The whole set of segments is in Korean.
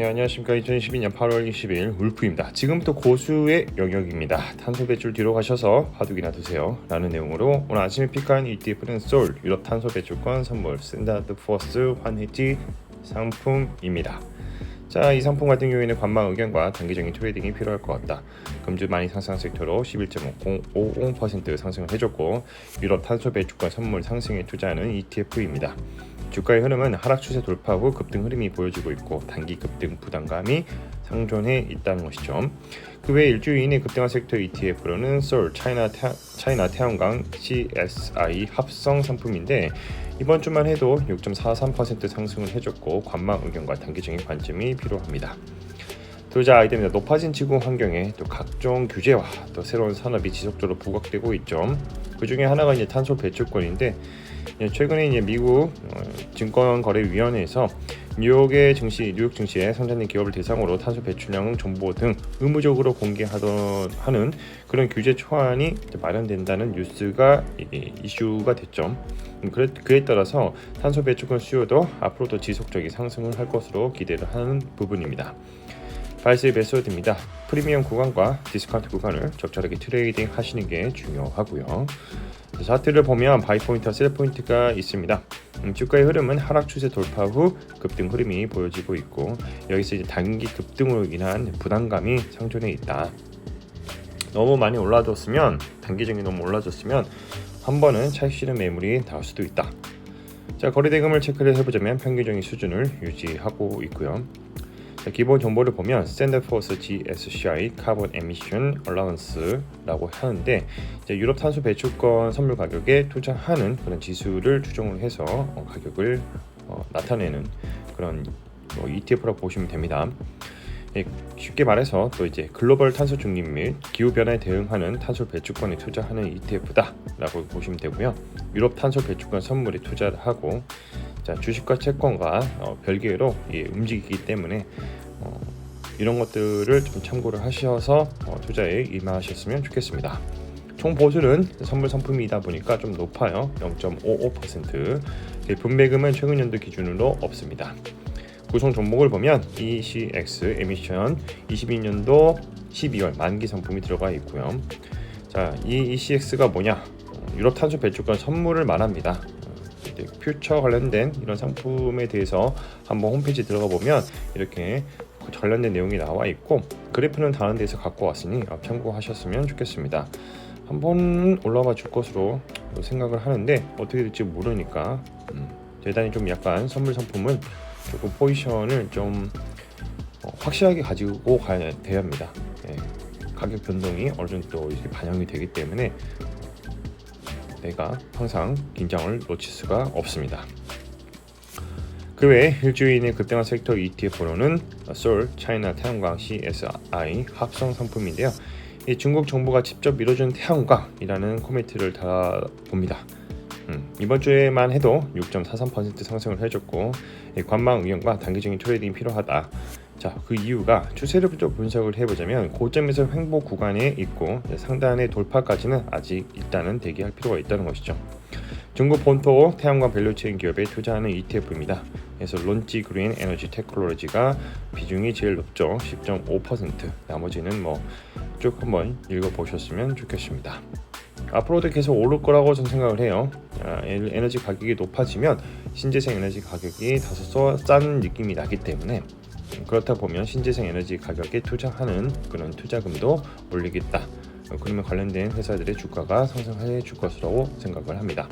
네, 안녕하십니까. 2022년 8월 20일 울프입니다. 지금부터 고수의 영역입니다. 탄소 배출 뒤로 가셔서 바둑이나 두세요. 라는 내용으로 오늘 아침에 픽한 ETF는 솔 유럽 탄소 배출권 선물 스탠다드 포스 환해지 상품입니다. 자, 이 상품 같은 경우에는 관망 의견과 단기적인 트레이딩이 필요할 것 같다. 금주 많이 상승 섹터로 11.50% 상승을 해줬고 유럽 탄소 배출권 선물 상승에 투자하는 ETF입니다. 주가의 흐름은 하락 추세 돌파 후 급등 흐름이 보여지고 있고 단기 급등 부담감이 상존해 있다는 것이죠. 그 외 일주일 이내 급등한 섹터 ETF로는 솔 차이나 태, 차이나 태양광 CSI 합성 상품인데 이번 주만 해도 6.43% 상승을 해줬고 관망 의견과 단기적인 관점이 필요합니다. 투자 아이템입니다. 높아진 지구 환경에 또 각종 규제와 또 새로운 산업이 지속적으로 부각되고 있죠. 그 중에 하나가 이제 탄소 배출권인데 예, 최근에 이제 미국 어, 증권거래위원회에서 뉴욕의 증시, 뉴욕 증시에 상장된 기업을 대상으로 탄소 배출량 정보 등 의무적으로 공개하던 하는 그런 규제 초안이 마련된다는 뉴스가 이슈가 됐죠. 음, 그에 따라서 탄소 배출권 수요도 앞으로도 지속적인 상승을 할 것으로 기대를 하는 부분입니다. 발세 메소드입니다. 프리미엄 구간과 디스카운트 구간을 적절하게 트레이딩 하시는 게 중요하고요. 차트를 보면 바이 포인트와 셀 포인트가 있습니다. 음, 주가의 흐름은 하락 추세 돌파 후 급등 흐름이 보여지고 있고 여기서 이제 단기 급등으로 인한 부담감이 상존해 있다. 너무 많이 올라줬으면 단기적인 너무 올라줬으면 한 번은 차익 실현 매물이 나올 수도 있다. 자 거래 대금을 체크를 해보자면 평균적인 수준을 유지하고 있고요. 자, 기본 정보를 보면 스탠드포스 GSCI 카본 에미션 얼라운스라고 하는데 유럽 탄소 배출권 선물 가격에 투자하는 그런 지수를 추정을 해서 어, 가격을 어, 나타내는 그런 뭐 ETF라고 보시면 됩니다. 예, 쉽게 말해서 또 이제 글로벌 탄소 중립 및 기후 변화에 대응하는 탄소 배출권에 투자하는 ETF다라고 보시면 되고요. 유럽 탄소 배출권 선물에 투자를 하고 자, 주식과 채권과 어, 별개로 예, 움직이기 때문에 어, 이런 것들을 좀 참고를 하셔서 어, 투자에 임하셨으면 좋겠습니다. 총 보수는 선물 상품이다 보니까 좀 높아요. 0.55%. 예, 분배금은 최근 연도 기준으로 없습니다. 구성 종목을 보면 ECX 에미션 22년도 12월 만기 상품이 들어가 있고요. 자, 이 ECX가 뭐냐? 유럽 탄소 배출권 선물을 말합니다. 퓨처 관련된 이런 상품에 대해서 한번 홈페이지 들어가 보면 이렇게 관련된 내용이 나와 있고 그래프는 다른 데서 갖고 왔으니 참고하셨으면 좋겠습니다. 한번 올라가 줄 것으로 생각을 하는데 어떻게 될지 모르니까 음, 대단히 좀 약간 선물 상품은 조금 포지션을 좀 어, 확실하게 가지고 가야 돼야 합니다. 예, 가격 변동이 어느 정도 반영이 되기 때문에 내가 항상 긴장을 놓칠 수가 없습니다. 그외 일주일의 급등한 섹터 ETF로는 솔 차이나 태양광 CSI 합성 상품인데요. 이 중국 정부가 직접 밀어준 태양광이라는 코멘트를 달아봅니다. 음, 이번 주에만 해도 6.43% 상승을 해줬고 관망 의견과 단기적인 트레이딩이 필요하다. 자, 그 이유가 추세를 좀 분석을 해보자면 고점에서 횡보 구간에 있고 상단의 돌파까지는 아직 일단은 대기할 필요가 있다는 것이죠. 중국 본토 태양광 밸류체인 기업에 투자하는 ETF입니다. 그래서 론지 그린 에너지 테크놀로지가 비중이 제일 높죠. 10.5%. 나머지는 뭐 쭉 한번 읽어보셨으면 좋겠습니다. 앞으로도 계속 오를 거라고 저는 생각을 해요. 아, 에너지 가격이 높아지면 신재생 에너지 가격이 다소 싼 느낌이 나기 때문에 그렇다 보면 신재생 에너지 가격에 투자하는 그런 투자금도 올리겠다. 그러면 관련된 회사들의 주가가 상승해 줄 것으로 생각을 합니다.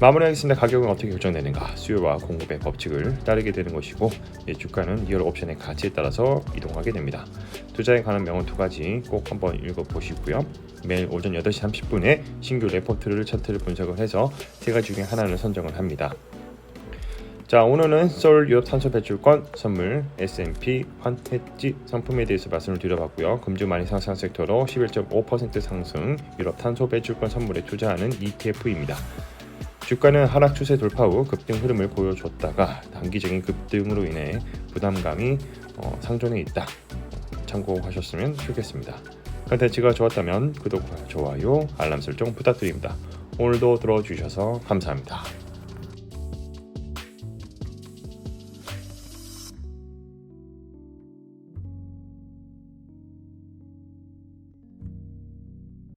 마무리하겠습니다. 가격은 어떻게 결정되는가? 수요와 공급의 법칙을 따르게 되는 것이고 주가는 리얼 옵션의 가치에 따라서 이동하게 됩니다. 투자에 관한 명언 두 가지 꼭 한번 읽어보시고요. 매일 오전 8시 30분에 신규 레포트를 차트를 분석을 해서 세 가지 중에 하나를 선정을 합니다. 자 오늘은 서울 유럽 탄소 배출권 선물 S&P 환해지 상품에 대해서 말씀을 드려봤고요. 금주 많이 상승 섹터로 11.5% 상승 유럽 탄소 배출권 선물에 투자하는 ETF입니다. 주가는 하락 추세 돌파 후 급등 흐름을 보여줬다가 단기적인 급등으로 인해 부담감이 어, 상존해 있다. 참고하셨으면 좋겠습니다. 컨텐츠가 좋았다면 구독과 좋아요, 알람 설정 부탁드립니다. 오늘도 들어주셔서 감사합니다.